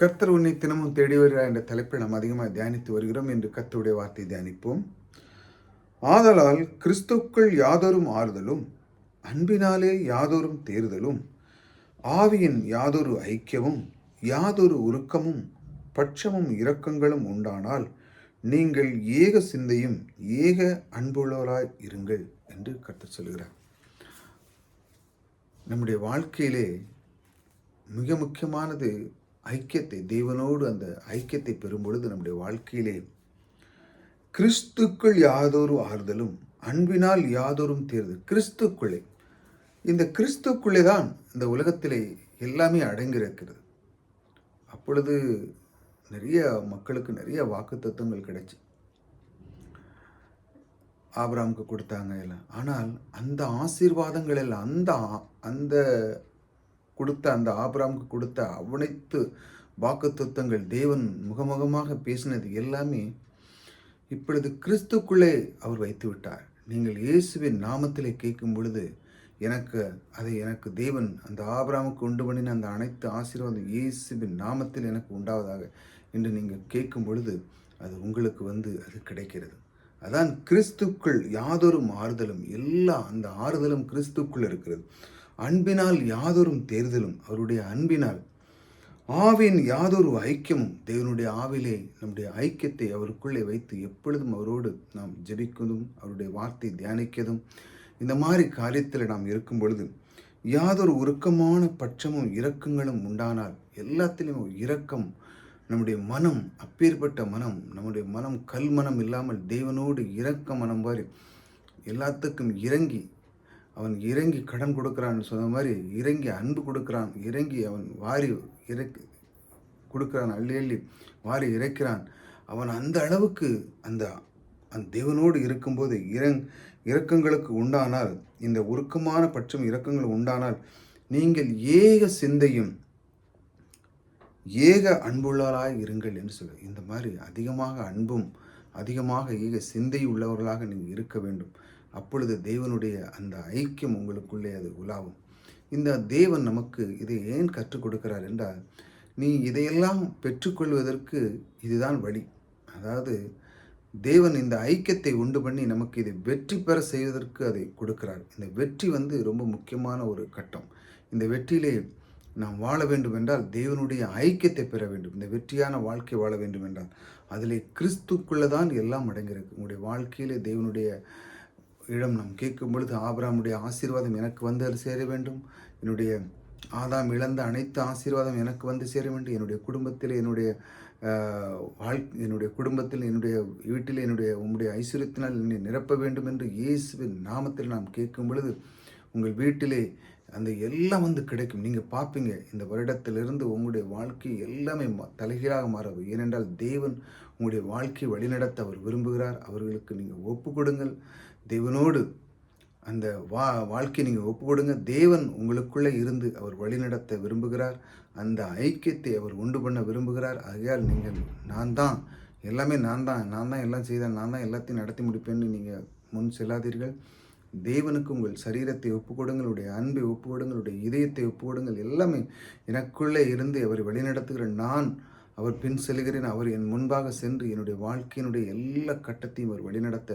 கர்த்தர் உன்னை தினமும் தேடி வருகிறார் என்ற தலைப்பில் நாம் அதிகமாக தியானித்து வருகிறோம். என்று கர்த்தருடைய வார்த்தை தியானிப்போம். ஆதலால் கிறிஸ்துக்கள் யாதொரும் ஆறுதலும் அன்பினாலே யாதொரும் தேறுதலும் ஆவியின் யாதொரு ஐக்கியமும் யாதொரு உருக்கமும் பட்சமும் இரக்கங்களும் உண்டானால் நீங்கள் ஏக சிந்தையும் ஏக அன்புள்ளவராய் இருங்கள் என்று கர்த்தர் சொல்கிறார் நம்முடைய வாழ்க்கையிலே மிக முக்கியமானது ஐக்கியத்தை தேவனோடு அந்த ஐக்கியத்தை பெறும் பொழுது நம்முடைய வாழ்க்கையிலே கிறிஸ்துக்குள் யாதொரு ஆறுதலும் அன்பினால் யாதொரும் தேர்தல் கிறிஸ்துக்குள்ளே. இந்த கிறிஸ்துக்குள்ளே தான் இந்த உலகத்திலே எல்லாமே அடங்கியிருக்கிறது. அப்பொழுது நிறைய மக்களுக்கு நிறைய வாக்கு தத்துவங்கள் கிடைச்சி. ஆபராமுக்கு கொடுத்தாங்க எல்லாம். ஆனால் அந்த ஆசீர்வாதங்கள் எல்லாம் அந்த அந்த கொடுத்த அந்த ஆபிராமுக்கு கொடுத்த அனைத்து வாக்கு தத்துவங்கள் தேவன் முகமுகமாக பேசினது எல்லாமே இப்பொழுது கிறிஸ்துக்குள்ளே அவர் வைத்து விட்டார் நீங்கள் இயேசுவின் நாமத்திலே கேட்கும் பொழுது எனக்கு அதை எனக்கு தேவன் அந்த ஆபராமுக்கு உண்டு பண்ணின அந்த அனைத்து ஆசீர்வாதம் இயேசுவின் நாமத்தில் எனக்கு உண்டாவதாக என்று நீங்கள் கேட்கும் பொழுது அது உங்களுக்கு வந்து அது கிடைக்கிறது. அதான் கிறிஸ்துக்குள் யாதொரு ஆறுதலும் எல்லா அந்த ஆறுதலும் கிறிஸ்துக்குள் இருக்கிறது. அன்பினால் யாதொரும் தேர்தலும் அவருடைய அன்பினால். ஆவின் யாதொரு ஐக்கியமும் தேவனுடைய ஆவிலே நம்முடைய ஐக்கியத்தை அவருக்குள்ளே வைத்து எப்பொழுதும் அவரோடு நாம் ஜெபிக்கதும் அவருடைய வார்த்தை தியானிக்கதும் இந்த மாதிரி காரியத்தில் நாம் இருக்கும் பொழுது யாதொரு உருக்கமான பட்சமும் இரக்கங்களும் உண்டானால் எல்லாத்திலையும் இரக்கம் நம்முடைய மனம் அப்பேற்பட்ட மனம் நம்முடைய மனம் கல் மனம் இல்லாமல் தேவனோடு இரக்க மனம் மாதிரி எல்லாத்துக்கும் இறங்கி அவன் இறங்கி கடன் கொடுக்குறான்னு சொன்ன மாதிரி இறங்கி அன்பு கொடுக்குறான் இறங்கி அவன் வாரி இறக்கி கொடுக்குறான் அள்ளி அள்ளி வாரி இறைக்கிறான். அவன் அந்த அளவுக்கு அந்த அந்த தேவனோடு இருக்கும்போது இறங் இரக்கங்களுக்கு உண்டானால் இந்த உருக்கமான பட்சம் இரக்கங்கள் உண்டானால் நீங்கள் ஏக சிந்தையும் ஏக அன்புள்ளவராக இருங்கள் என்று சொல்லு. இந்த மாதிரி அதிகமாக அன்பும் அதிகமாக ஏக சிந்தை உள்ளவர்களாக நீங்கள் இருக்க வேண்டும். அப்பொழுது தேவனுடைய அந்த ஐக்கியம் உங்களுக்குள்ளே அது உலாவும். இந்த தேவன் நமக்கு இதை ஏன் கற்றுக் கொடுக்கிறார் என்றால் நீ இதையெல்லாம் பெற்றுக்கொள்வதற்கு இதுதான் வழி. அதாவது தேவன் இந்த ஐக்கியத்தை உண்டு பண்ணி நமக்கு இதை வெற்றி பெற செய்வதற்கு அதை கொடுக்கிறார். இந்த வெற்றி வந்து ரொம்ப முக்கியமான ஒரு கட்டம். இந்த வெற்றியிலே நாம் வாழ வேண்டும் என்றால் தேவனுடைய ஐக்கியத்தை பெற வேண்டும். இந்த வெற்றியான வாழ்க்கை வாழ வேண்டும் என்றால் அதிலே கிறிஸ்துக்குள்ளே தான் எல்லாம் அடங்கியிருக்கு. உங்களுடைய வாழ்க்கையிலே தேவனுடைய இடம் நாம் கேட்கும் பொழுது ஆபராமுடைய ஆசீர்வாதம் எனக்கு வந்து அது சேர வேண்டும். என்னுடைய ஆதாம் இழந்த அனைத்து ஆசீர்வாதம் எனக்கு வந்து சேர வேண்டும். என்னுடைய குடும்பத்தில் என்னுடைய வாழ் என்னுடைய குடும்பத்தில் என்னுடைய வீட்டில் என்னுடைய உம்முடைய ஐஸ்வர்யத்தினால் என்னை நிரப்ப வேண்டும் என்று இயேசுவின் நாமத்தில் நாம் கேட்கும் பொழுது உங்கள் வீட்டிலே அந்த எல்லாம் வந்து கிடைக்கும். நீங்கள் பார்ப்பீங்க இந்த வருடத்திலிருந்து உங்களுடைய வாழ்க்கை எல்லாமே ம- தலைகீழாக மாறும் ஏனென்றால் தேவன் உங்களுடைய வாழ்க்கையை வழிநடத்த அவர் விரும்புகிறார். அவர்களுக்கு நீங்கள் ஒப்பு கொடுங்கள். தேவனோடு அந்த வா வாழ்க்கையை நீங்கள் ஒப்பு கொடுங்க தேவன் உங்களுக்குள்ளே இருந்து அவர் வழிநடத்த விரும்புகிறார். அந்த ஐக்கியத்தை அவர் உண்டு பண்ண விரும்புகிறார். ஆகையால் நீங்கள் நான் தான் எல்லாமே நான் தான் நான் தான் எல்லாம் செய்தேன் நான் தான் எல்லாத்தையும் நடத்தி முடிப்பேன்னு நீங்கள் முன் செல்லாதீர்கள். தேவனுக்கு உங்கள் சரீரத்தை ஒப்பு உடைய அன்பை ஒப்பு உடைய இதயத்தை ஒப்புக்கொடுங்கள். எல்லாமே எனக்குள்ளே இருந்து அவர் வழிநடத்துகிற நான் அவர் பின் செல்கிறேன். அவர் என் முன்பாக சென்று என்னுடைய வாழ்க்கையினுடைய எல்லா கட்டத்தையும் அவர் வழிநடத்த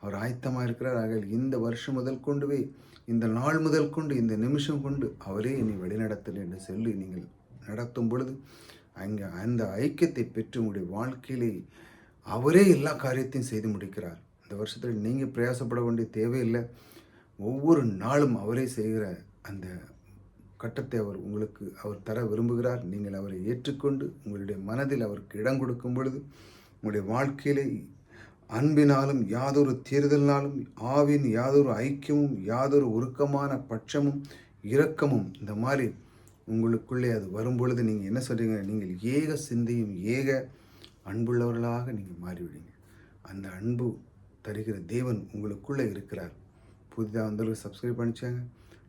அவர் ஆயத்தமாக இருக்கிறார். ஆகிய இந்த வருஷம் முதல் கொண்டு போய் இந்த நாள் முதல் கொண்டு இந்த நிமிஷம் கொண்டு அவரே என்னை வழிநடத்தல் என்று சொல்லி நீங்கள் நடத்தும் பொழுது அங்கே அந்த ஐக்கியத்தை பெற்று உங்களுடைய வாழ்க்கையிலே அவரே எல்லா காரியத்தையும் செய்து முடிக்கிறார். இந்த வருஷத்தில் நீங்கள் பிரயாசப்பட வேண்டிய தேவையில்லை. ஒவ்வொரு நாளும் அவரே செய்கிற அந்த கட்டத்தை அவர் உங்களுக்கு அவர் தர விரும்புகிறார். நீங்கள் அவரை ஏற்றுக்கொண்டு உங்களுடைய மனதில் அவருக்கு இடம் கொடுக்கும் பொழுது உங்களுடைய வாழ்க்கையிலே அன்பினாலும் யாதொரு தேர்தலினாலும் ஆவின் யாதொரு ஐக்கியமும் யாதொரு உருக்கமான பட்சமும் இரக்கமும் இந்த மாதிரி உங்களுக்குள்ளே அது வரும்பொழுது நீங்கள் என்ன சொல்கிறீங்க நீங்கள் ஏக சிந்தையும் ஏக அன்புள்ளவர்களாக நீங்கள் மாறிவிடுங்க அந்த அன்பு தருகிற தேவன் உங்களுக்குள்ளே இருக்கிறார். புதிதாக வந்தவர்கள் சப்ஸ்கிரைப் பண்ணிச்சாங்க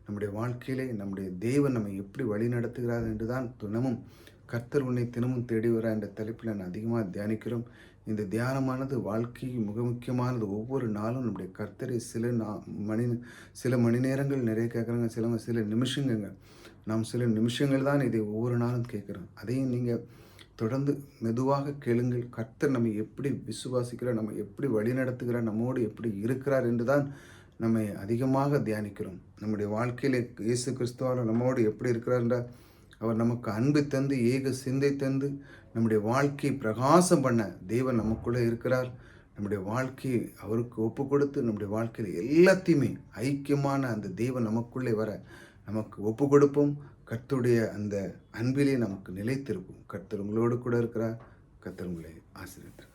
நம்முடைய வாழ்க்கையிலே நம்முடைய தேவன் நம்மை எப்படி வழி நடத்துகிறார் என்று தான் தினமும் கர்த்தர் உன்னை தினமும் தேடி வர என்ற தலைப்பில் நான் அதிகமாக தியானிக்கிறோம். இந்த தியானமானது வாழ்க்கை மிக முக்கியமானது. ஒவ்வொரு நாளும் நம்முடைய கர்த்தரை சில நா மணி சில மணி நேரங்கள் நிறைய கேட்குறாங்க. சில சில நிமிஷங்கள் நாம் சில நிமிஷங்கள் தான் இதை ஒவ்வொரு நாளும் கேட்குறோம். அதையும் நீங்கள் தொடர்ந்து மெதுவாக கேளுங்கள். கர்த்தர் நம்மை எப்படி விசுவாசிக்கிறார் நம்ம எப்படி வழிநடத்துகிறார் நம்மோடு எப்படி இருக்கிறார் என்று தான் நம்மை அதிகமாக தியானிக்கிறோம். நம்முடைய வாழ்க்கையிலே இயேசு கிறிஸ்துவால் நம்மோடு எப்படி இருக்கிறார் என்றால் அவர் நமக்கு அன்பு தந்து ஏக சிந்தை தந்து நம்முடைய வாழ்க்கையை பிரகாசம் பண்ண தேவன் நமக்குள்ளே இருக்கிறார். நம்முடைய வாழ்க்கையை அவருக்கு ஒப்பு கொடுத்து நம்முடைய வாழ்க்கையில் எல்லாத்தையுமே ஐக்கியமான அந்த தெய்வம் நமக்குள்ளே வர நமக்கு ஒப்பு கொடுப்போம் கத்துடைய அந்த அன்பிலே நமக்கு நிலைத்திருக்கும். கர்த்தர் உங்களோடு கூட இருக்கிறார். கர்த்தர் உங்களை ஆசீர்வதித்திருக்கிறார்